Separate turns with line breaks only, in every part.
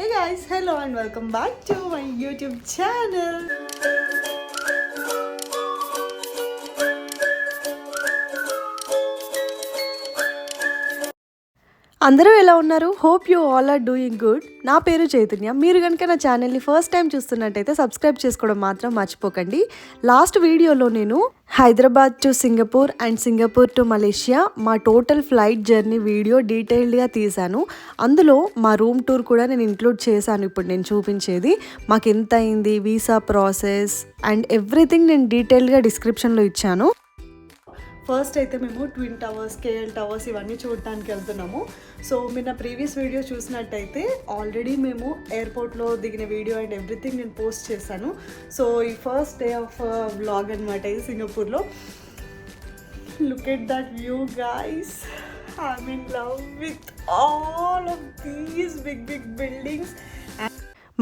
Hey guys, hello and welcome back to my YouTube channel. అందరూ ఎలా ఉన్నారు? Hope you all are doing good నా పేరు చైతన్య. మీరు కనుక నా ఛానల్ని ఫస్ట్ టైం చూస్తున్నట్టయితే సబ్స్క్రైబ్ చేసుకోవడం మాత్రం మర్చిపోకండి. లాస్ట్ వీడియోలో నేను Hyderabad to Singapore and Singapore to Malaysia మా టోటల్ ఫ్లైట్ జర్నీ వీడియో డీటెయిల్డ్గా తీశాను. అందులో మా రూమ్ టూర్ కూడా నేను ఇంక్లూడ్ చేశాను. ఇప్పుడు నేను చూపించేది మాకు ఎంత అయింది? వీసా ప్రాసెస్ అండ్ ఎవ్రీథింగ్ నేను డీటెయిల్డ్గా డిస్క్రిప్షన్లో ఇచ్చాను. ఫస్ట్ అయితే మేము ట్విన్ టవర్స్ కేఎల్ టవర్స్ ఇవన్నీ చూడటానికి వెళ్తున్నాము. సో మీరు నా ప్రీవియస్ వీడియో చూసినట్టయితే ఆల్రెడీ మేము ఎయిర్పోర్ట్లో దిగిన వీడియో అండ్ ఎవ్రీథింగ్ నేను పోస్ట్ చేశాను. సో ఈ ఫస్ట్ డే ఆఫ్ వ్లాగ్ అనమాట ఇది సింగపూర్లో look at that view guys I mean love with all of these big big buildings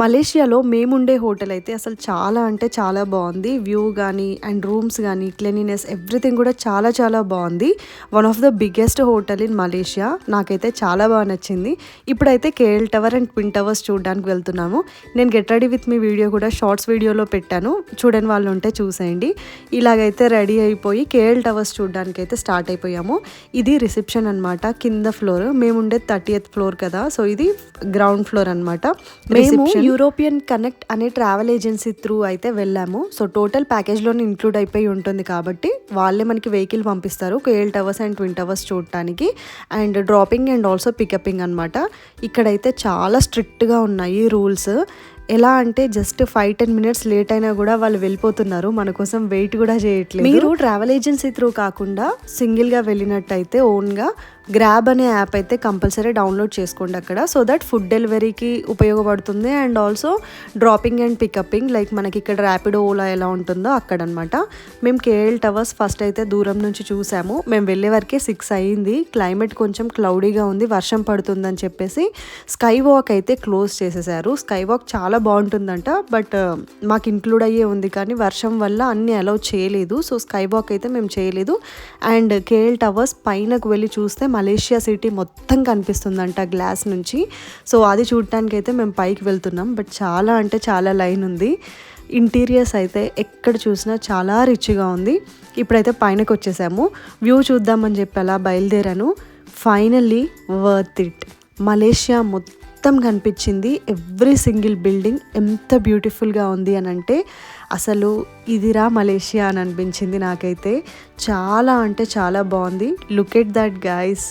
మలేషియాలో మేముండే హోటల్ అయితే అసలు చాలా అంటే చాలా బాగుంది. వ్యూ కానీ అండ్ రూమ్స్ కానీ క్లీనినెస్ ఎవ్రీథింగ్ కూడా చాలా చాలా బాగుంది. One of the biggest hotel in Malaysia. నాకైతే చాలా బాగా నచ్చింది. ఇప్పుడైతే KL tower and twin towers చూడడానికి వెళ్తున్నాము. నేను get ready with me video కూడా షార్ట్స్ వీడియోలో పెట్టాను. చూడని వాళ్ళు ఉంటే చూసేయండి. ఇలాగైతే రెడీ అయిపోయి కేఎల్ టవర్స్ చూడడానికి అయితే స్టార్ట్ అయిపోయాము. ఇది రిసెప్షన్ అనమాట కింద ఫ్లోర్. మేముండే థర్టీ ఫ్లోర్ కదా సో ఇది గ్రౌండ్ ఫ్లోర్ అనమాట మేము యూరోపియన్ కనెక్ట్ అనే ట్రావెల్ ఏజెన్సీ త్రూ అయితే వెళ్ళాము. సో టోటల్ ప్యాకేజ్లోనే ఇంక్లూడ్ అయిపోయి ఉంటుంది కాబట్టి వాళ్ళే మనకి వెహికల్ పంపిస్తారు. KL towers and twin towers చూడటానికి. And dropping and also picking అనమాట ఇక్కడైతే చాలా స్ట్రిక్ట్గా ఉన్నాయి రూల్స్. ఎలా అంటే just five ten minutes late అయినా కూడా వాళ్ళు వెళ్ళిపోతున్నారు. మన కోసం వెయిట్ కూడా చేయట్లేదు. మీరు ట్రావెల్ ఏజెన్సీ త్రూ కాకుండా సింగిల్గా వెళ్ళినట్టయితే ఓన్గా గ్రాబ్ అనే యాప్ అయితే కంపల్సరీ డౌన్లోడ్ చేసుకోండి అక్కడ. సో దట్ ఫుడ్ డెలివరీకి ఉపయోగపడుతుంది and also dropping and picking like మనకి ఇక్కడ ర్యాపిడో ఓలా ఎలా ఉంటుందో అక్కడ అనమాట మేము కేఎల్ టవర్స్ ఫస్ట్ అయితే దూరం నుంచి చూసాము. మేము వెళ్ళే వరకే సిక్స్ అయ్యింది క్లైమేట్ కొంచెం క్లౌడీగా ఉంది వర్షం పడుతుందని చెప్పేసి స్కై వాక్ అయితే క్లోజ్ చేసేసారు. స్కై వాక్ చాలా బాగుంటుందంట బట్ uh, మాకు ఇంక్లూడ్ అయ్యే ఉంది కానీ వర్షం వల్ల అన్నీ అలౌ చేయలేదు. సో స్కై వాక్ అయితే మేము చేయలేదు. అండ్ కేఎల్ టవర్స్ పైనకు వెళ్ళి చూస్తే మలేషియా సిటీ మొత్తం కనిపిస్తుందంట గ్లాస్ నుంచి. సో అది చూడటానికి అయితే మేము పైకి వెళ్తున్నాం. బట్ చాలా అంటే చాలా లైన్ ఉంది. ఇంటీరియర్స్ అయితే ఎక్కడ చూసినా చాలా రిచ్గా ఉంది. ఇప్పుడైతే పైనకి వచ్చేసాము. వ్యూ చూద్దామని చెప్పి అలా బయలుదేరాను. ఫైనల్లీ వర్త్ ఇట్ మలేషియా మొత్తం మొత్తం కనిపించింది. ఎవ్రీ సింగిల్ బిల్డింగ్ ఎంత బ్యూటిఫుల్గా ఉంది అని అంటే అసలు ఇదిరా మలేషియా అని అనిపించింది నాకైతే. చాలా అంటే చాలా బాగుంది. లుక్ ఎట్ దట్ గైస్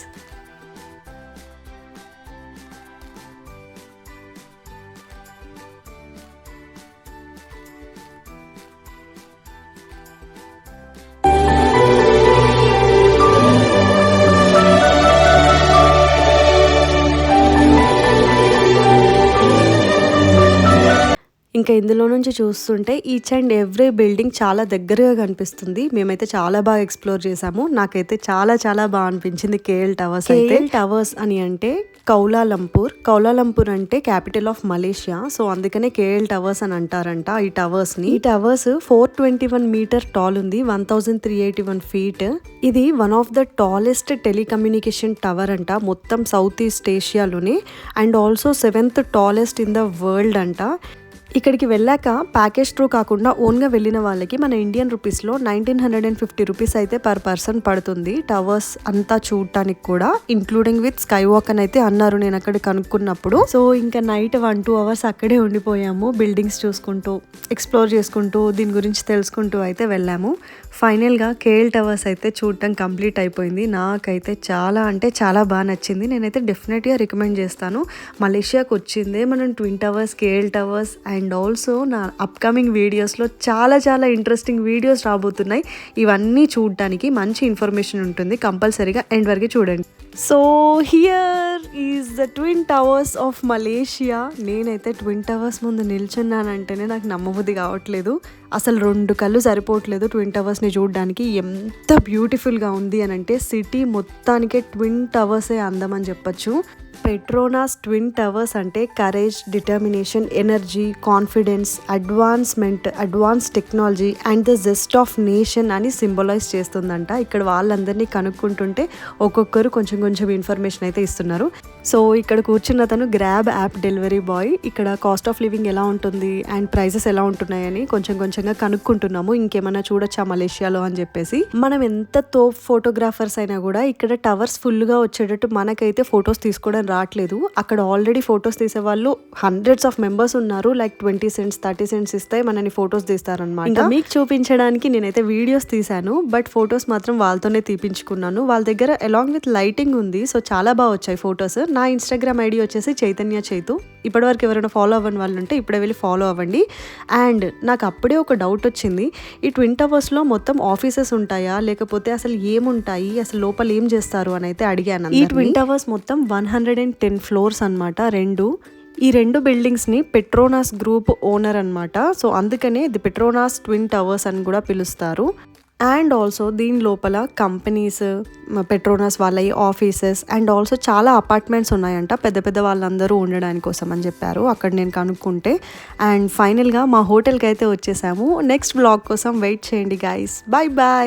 ఇంకా ఇందులో నుంచి చూస్తుంటే ఈచ్ అండ్ ఎవ్రీ బిల్డింగ్ చాలా దగ్గరగా కనిపిస్తుంది. మేమైతే చాలా బాగా ఎక్స్ప్లోర్ చేసాము నాకైతే చాలా చాలా బాగా అనిపించింది కేఎల్ టవర్స్ అయితే. టవర్స్ అని అంటే కౌలాలంపూర్. కౌలాలంపూర్ అంటే క్యాపిటల్ ఆఫ్ మలేషియా సో అందుకనే కేఎల్ టవర్స్ అని అంటారంట ఈ టవర్స్ని. ఈ towers four twenty one metre tall ఉంది. One thousand three eighty one feet ఇది one of the tallest telecommunication tower అంట. మొత్తం south east ఏషియాలోనే and also seventh tallest in the world అంట. ఇక్కడికి వెళ్ళాక ప్యాకేజ్ త్రూ కాకుండా ఓన్గా వెళ్ళిన వాళ్ళకి మన ఇండియన్ రూపీస్లో nineteen hundred and fifty rupees అయితే పర్ పర్సన్ పడుతుంది. టవర్స్ అంతా చూడటానికి కూడా ఇంక్లూడింగ్ విత్ స్కై వాక్ అని అయితే అన్నారు నేను అక్కడ కనుక్కున్నప్పుడు. సో ఇంకా నైట్ వన్ టూ అవర్స్ అక్కడే ఉండిపోయాము బిల్డింగ్స్ చూసుకుంటూ ఎక్స్ప్లోర్ చేసుకుంటూ దీని గురించి తెలుసుకుంటూ అయితే వెళ్ళాము. ఫైనల్గా కేఎల్ టవర్స్ అయితే చూడటం కంప్లీట్ అయిపోయింది. నాకైతే చాలా అంటే చాలా బాగా నచ్చింది. నేనైతే డెఫినెట్గా రికమెండ్ చేస్తాను. మలేషియాకి వచ్చిందే మనం twin towers KL towers and and also నా అప్కమింగ్ వీడియోస్లో చాలా చాలా ఇంట్రెస్టింగ్ వీడియోస్ రాబోతున్నాయి. ఇవన్నీ చూడటానికి మంచి ఇన్ఫర్మేషన్ ఉంటుంది. కంపల్సరీగా ఎండ్ వరకు చూడండి. So here is the twin towers of Malaysia. నేనైతే ట్విన్ టవర్స్ ముందు నిల్చున్నానంటేనే నాకు నమ్మబుద్ధి కావట్లేదు. అసలు రెండు కళ్ళు సరిపోవట్లేదు ట్విన్ టవర్స్ని చూడడానికి. ఎంత బ్యూటిఫుల్గా ఉంది అని అంటే సిటీ మొత్తానికే ట్విన్ టవర్సే అందమని చెప్పచ్చు. పెట్రోనాస్ ట్విన్ టవర్స్ అంటే courage determination energy confidence advancement advance technology and the zest of nation అని సింబలైజ్ చేస్తుందంట. ఇక్కడ వాళ్ళందరినీ కనుక్కుంటుంటే ఒక్కొక్కరు కొంచెం కొంచెం ఇన్ఫర్మేషన్ అయితే ఇస్తున్నారు. సో ఇక్కడ కూర్చున్న తను గ్రాబ్ యాప్ డెలివరీ బాయ్ ఇక్కడ కాస్ట్ ఆఫ్ లివింగ్ ఎలా ఉంటుంది అండ్ ప్రైసెస్ ఎలా ఉంటున్నాయని కొంచెం కొంచెంగా కనుక్కుంటున్నాము. ఇంకేమైనా చూడొచ్చా మలేషియాలో అని చెప్పేసి. మనం ఎంత తో ఫోటోగ్రాఫర్స్ అయినా కూడా ఇక్కడ టవర్స్ ఫుల్గా వచ్చేటట్టు మనకైతే ఫొటోస్ తీసుకోవడం రావట్లేదు అక్కడ ఆల్రెడీ ఫొటోస్ తీసే వాళ్ళు హండ్రెడ్స్ ఆఫ్ మెంబర్స్ ఉన్నారు. Like twenty cents thirty cents ఇస్తే మనని ఫొటోస్ తీస్తారనమాట ఇంకా మీకు చూపించడానికి నేనైతే వీడియోస్ తీశాను. బట్ ఫొటోస్ మాత్రం వాళ్ళతోనే తీపించుకున్నాను. వాళ్ళ దగ్గర అలాంగ్ విత్ లైటింగ్ ఉంది. సో చాలా బాగా వచ్చాయి ఫొటోస్ నా ఇన్స్టాగ్రామ్ ఐడి వచ్చేసి చైతన్య చైతు. ఇప్పటివరకు ఎవరైనా ఫాలో అవ్వని వాళ్ళు ఉంటే ఇప్పుడే వెళ్ళి ఫాలో అవ్వండి. అండ్ నాకు అప్పుడే ఒక డౌట్ వచ్చింది. ఈ ట్విన్ టవర్స్లో మొత్తం ఆఫీసెస్ ఉంటాయా? లేకపోతే అసలు ఏముంటాయి? అసలు లోపల ఏం చేస్తారు? అని అయితే అడిగాను ఈ ట్విన్ టవర్స్ మొత్తం one hundred and ten floors అనమాట రెండు. ఈ రెండు బిల్డింగ్స్ని పెట్రోనాస్ గ్రూప్ ఓనర్ అనమాట సో అందుకనే ది పెట్రోనాస్ ట్విన్ టవర్స్ అని కూడా పిలుస్తారు. అండ్ ఆల్సో దీని లోపల కంపెనీస్ పెట్రోనస్ వాళ్ళ ఆఫీసెస్ అండ్ ఆల్సో చాలా అపార్ట్మెంట్స్ ఉన్నాయంట. పెద్ద పెద్ద వాళ్ళందరూ ఉండడానికి కోసం అని చెప్పారు. అక్కడ నేను కనుక్కుంటే. అండ్ ఫైనల్గా మా హోటల్కి అయితే వచ్చేసాము. నెక్స్ట్ బ్లాగ్ కోసం వెయిట్ చేయండి గైస్ బాయ్ బాయ్